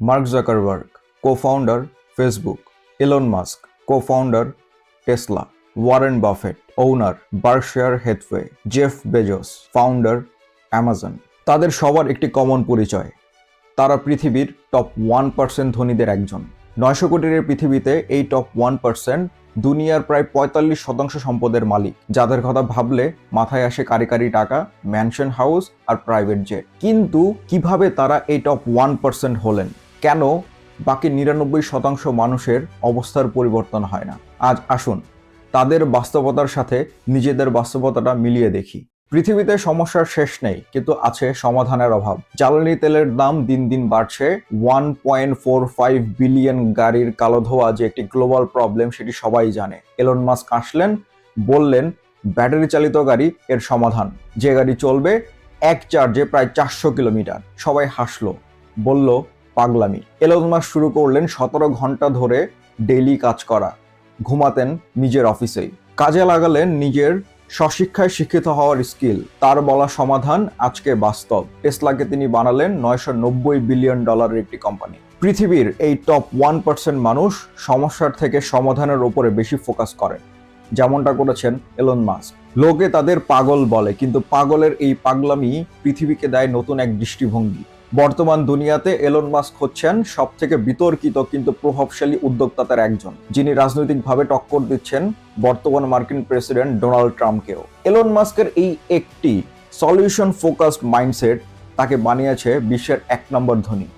Mark Zuckerberg co founder Facebook Elon Musk co founder Tesla Warren Buffett owner Berkshire Hathaway Jeff Bezos founder Amazon তাদের সবার একটি common পরিচয়। তারা পৃথিবীর top one percent ধনীদের একজন। নয়শো কোটির পৃথিবীতে এই টপ ওয়ান পার্সেন্ট দুনিয়ার প্রায় পঁয়তাল্লিশ শতাংশ সম্পদের মালিক। যাদের কথা ভাবলে মাথায় আসে কারি কারি টাকা ম্যানশন হাউস আর প্রাইভেট জেট কিন্তু কীভাবে তারা এই টপ ওয়ান পার্সেন্ট হলেন? কেন বাকি নিরানব্বই শতাংশ মানুষের অবস্থার পরিবর্তন হয় না? আজ আসুন, তাদের বাস্তবতার সাথে নিজেদের বাস্তবতাটা মিলিয়ে দেখি। পৃথিবীতে সমস্যার শেষ নেই, কিন্তু আছে সমাধানের অভাব। জ্বালানি তেলের দাম দিন দিন বাড়ছে। One point four five billion গাড়ির কালো ধোয়া যে একটি গ্লোবাল প্রবলেম সেটি সবাই জানে। এলন মাস্ক আসলেন, বললেন, ব্যাটারি চালিত গাড়ি, এর সমাধান। যে গাড়ি চলবে, এক চার্জে প্রায় চারশো কিলোমিটার। সবাই হাসলো, বলল পাগলামি। এলন মাস্ক শুরু করলেন সতেরো ঘণ্টা ধরে ডেইলি কাজ করা। ঘুমাতেন নিজের অফিসেই। কাজে লাগালেন নিজের স্বশিক্ষায় শিক্ষিত হওয়ার স্কিল। তার বলা সমাধান আজকে বাস্তব। টেসলাকে তিনি বানালেন নয়শো নব্বই বিলিয়ন ডলারের একটি কোম্পানি। পৃথিবীর এই টপ ওয়ান পার্সেন্ট মানুষ সমস্যার থেকে সমাধানের ওপরে বেশি ফোকাস করেন যেমনটা করেছেন এলন মাস্ক। লোকে তাদের পাগল বলে, কিন্তু পাগলের এই পাগলামি পৃথিবীকে দেয় নতুন এক দৃষ্টিভঙ্গি। বর্তমান দুনিয়াতে এলন মাস্ক হচ্ছেন সব থেকে বিতর্কিত কিন্তু প্রভাবশালী উদ্যোক্তাদের একজন, যিনি রাজনৈতিকভাবে টক্কর দিচ্ছেন বর্তমান মার্কিন প্রেসিডেন্ট ডোনাল্ড ট্রাম্পকেও। এলন মাস্কের এই একটি সলিউশন ফোকাসড মাইন্ডসেট তাকে বানিয়েছে বিশ্বের এক নম্বর ধনী।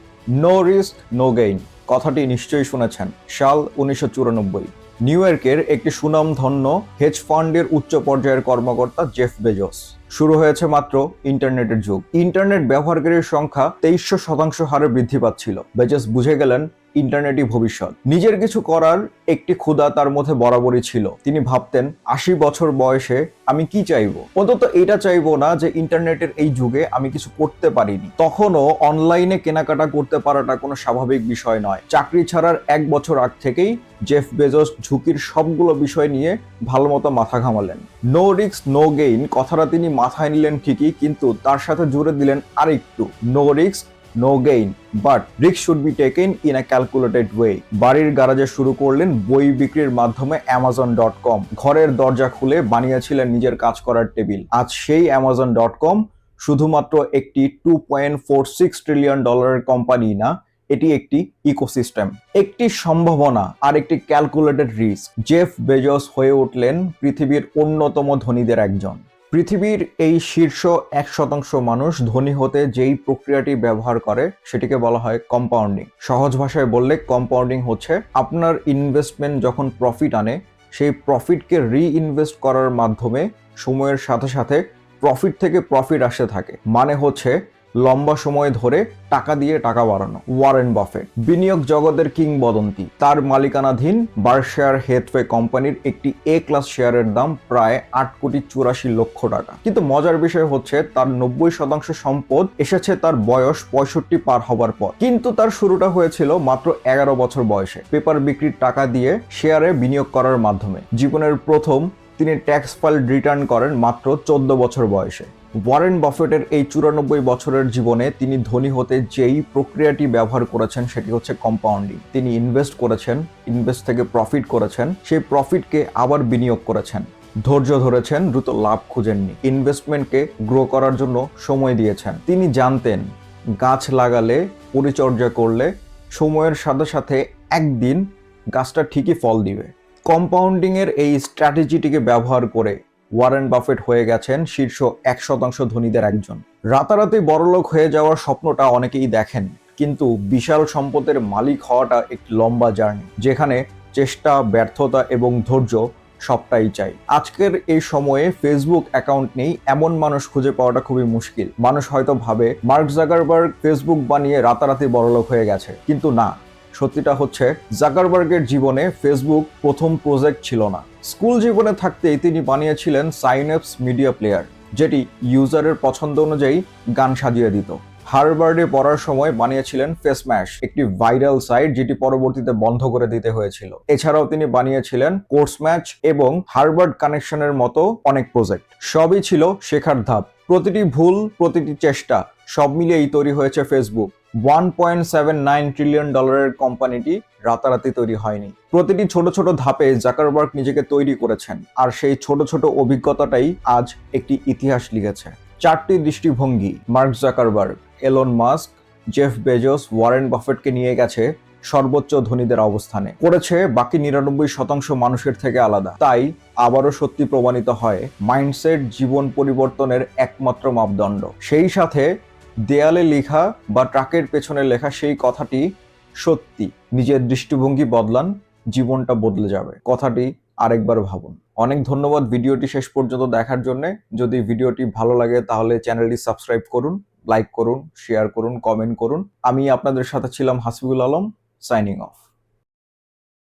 No risk, no gain. কথাটি নিশ্চয়ই শুনেছেন। সাল উনিশশো চুরানব্বই। নিউ ইয়র্কের একটি সুনামধন্য হেজ ফান্ডের উচ্চ পর্যায়ের কর্মকর্তা জেফ বেজস। শুরু হয়েছে মাত্র ইন্টারনেটের যুগ। ইন্টারনেট ব্যবহারকারীর সংখ্যা তেইশশো শতাংশ হারে বৃদ্ধি পাচ্ছিল। বেজস বুঝে গেলেন ইন্টারনেটই ভবিষ্যৎ। নিজের কিছু করার একটি ক্ষুধা তার মধ্যে বরাবরই ছিল। তিনি ভাবতেন, আশি বছর বয়সে আমি কি চাইব? অন্তত এটা চাইব না যে ইন্টারনেটের এই যুগে আমি কিছু করতে পারিনি। তখনও অনলাইনে কেনাকাটা করতে পারাটা কোনো স্বাভাবিক বিষয় নয়। চাকরি ছাড়ার এক বছর আগ থেকেই জেফ বেজোস ঝুঁকির সবগুলো বিষয় নিয়ে ভালো মতো মাথা ঘামালেন। নো রিক্স নো গেইন কথাটা তিনি মাথায় নিলেন ঠিকই, কিন্তু তার সাথে জুড়ে দিলেন আরেকটু। No risk no gain but risk should be taken in a calculated way বাড়ির গ্যারাজে শুরু করলেন বই বিক্রির মাধ্যমে অ্যামাজন ডট কম ঘরের দরজা খুলে বানিয়েছিলেন নিজের কাজ করার টেবিল। আজ সেই অ্যামাজন ডট কম শুধুমাত্র একটি two point four six trillion ডলারের কোম্পানি না, এটি একটি ইকোসিস্টেম একটি সম্ভাবনা আর একটি ক্যালকুলেটেড রিস্ক জেফ বেজস হয়ে উঠলেন পৃথিবীর অন্যতম ধনীদের একজন। পৃথিবীর এই শীর্ষ এক শতাংশ মানুষ ধনী হতে যেই প্রক্রিয়াটি ব্যবহার করে, সেটিকে বলা হয় কম্পাউন্ডিং সহজ ভাষায় বললে কম্পাউন্ডিং হচ্ছে আপনার ইনভেস্টমেন্ট যখন প্রফিট আনে, সেই প্রফিটকে রিইনভেস্ট করার মাধ্যমে সময়ের সাথে সাথে প্রফিট থেকে প্রফিট আসতে থাকে। মানে হচ্ছে লম্বা সময় ধরে টাকা দিয়ে টাকা বাড়ানো। Warren Buffett. বিনিয়োগ জগতের কিংবদন্তি। তার মালিকানাধীন বার্কশায়ার হেথওয়ে কোম্পানির একটি এ ক্লাস শেয়ারের দাম প্রায় আট কোটি চুরাশি লক্ষ টাকা। কিন্তু মজার বিষয় হচ্ছে, তার নব্বই শতাংশ সম্পদ এসেছে তার বয়স পঁয়ষট্টি পার হবার পর। কিন্তু তার শুরুটা হয়েছিল মাত্র এগারো বছর বয়সে। পেপার বিক্রির টাকা দিয়ে শেয়ারে বিনিয়োগ করার মাধ্যমে। জীবনের প্রথম তিনি ট্যাক্স ফাইল রিটার্ন করেন মাত্র চোদ্দ বছর বয়সে। ওয়ারেন বাফেটের এই চুরানব্বই বছরের জীবনে তিনি ধনী হতে যেই প্রক্রিয়াটি ব্যবহার করেছেন সেটি হচ্ছে কম্পাউন্ডিং তিনি ইনভেস্ট করেছেন ইনভেস্ট থেকে প্রফিট করেছেন, সেই প্রফিটকে আবার বিনিয়োগ করেছেন। ধৈর্য ধরেছেন, দ্রুত লাভ খুঁজেননি। ইনভেস্টমেন্টকে গ্রো করার জন্য সময় দিয়েছেন। তিনি জানতেন, গাছ লাগালে, পরিচর্যা করলে, সময়ের সাথে সাথে একদিন গাছটা ঠিকই ফল দিবে। কম্পাউন্ডিংয়ের এই স্ট্র্যাটেজিটিকে ব্যবহার করে ওয়ারেন বাফেট হয়ে গেছেন শীর্ষ এক শতাংশ ধনীদের একজন। রাতারাতি বড়লোক হয়ে যাওয়ার স্বপ্নটা অনেকেই দেখেন, কিন্তু বিশাল সম্পদের মালিক হওয়াটা একটি লম্বা জার্নি, যেখানে চেষ্টা, ব্যর্থতা এবং ধৈর্য সবটাই চাই। আজকের এই সময়ে ফেসবুক অ্যাকাউন্ট নেই, এমন মানুষ খুঁজে পাওয়াটা খুবই মুশকিল। মানুষ হয়তো ভাবে, মার্ক জাগারবার্গ ফেসবুক বানিয়ে রাতারাতি বড়লোক হয়ে গেছে, কিন্তু না। সত্যিটা হচ্ছে, জাকারবার্গের জীবনে ফেসবুক প্রথম প্রজেক্ট ছিল না। স্কুল জীবনে থাকতেই তিনি বানিয়েছিলেন সাইনএপস মিডিয়া প্লেয়ার, যেটি ইউজারের পছন্দ অনুযায়ী গান সাজিয়ে দিত। হারবার্ডে পড়ার সময় বানিয়েছিলেন ফেসম্যাশ, একটি ভাইরাল সাইট যেটি পরবর্তীতে বন্ধ করে দিতে হয়েছিল। এছাড়াও তিনি বানিয়েছিলেন কোর্স ম্যাচ এবং হারবার্ড কানেকশনের মতো অনেক প্রজেক্ট। সবই ছিল শেখার ধাপ। প্রতিটি ভুল, প্রতিটি চেষ্টা সব মিলিয়েই তৈরি হয়েছে Facebook one point seven nine trillion ডলারের কোম্পানিটি রাতারাতি তৈরি হয়নি। প্রতিটি ছোট ছোট ধাপে জাকারবার্গ নিজেকে তৈরি করেছেন, আর সেই ছোট ছোট অভিজ্ঞতাটাই আজ একটি ইতিহাস লিখেছে। চারটি দৃষ্টিভঙ্গি Mark Zuckerberg Elon Musk Jeff Bezos Warren বাফেটকে নিয়ে গেছে সর্বোচ্চ ধনীদের অবস্থানে। করেছে বাকি নিরানব্বই শতাংশ মানুষের থেকে আলাদা। তাই আবারও সত্যি প্রমাণিত হয় মাইন্ডসেট জীবন পরিবর্তনের একমাত্র মাপদণ্ড। সেই সাথে দেয়ালে লেখা বা ট্রাকের পেছনে লেখা সেই কথাটি সত্যি। নিজের দৃষ্টিভঙ্গি বদলান, জীবনটা বদলে যাবে। কথাটি আরেকবার ভাবুন। অনেক ধন্যবাদ ভিডিওটি শেষ পর্যন্ত দেখার জন্য। যদি ভিডিওটি ভালো লাগে তাহলে চ্যানেলটি সাবস্ক্রাইব করুন, লাইক করুন, শেয়ার করুন, কমেন্ট করুন। আমি আপনাদের সাথে ছিলাম হাসিবুল আলম, সাইনিং অফ।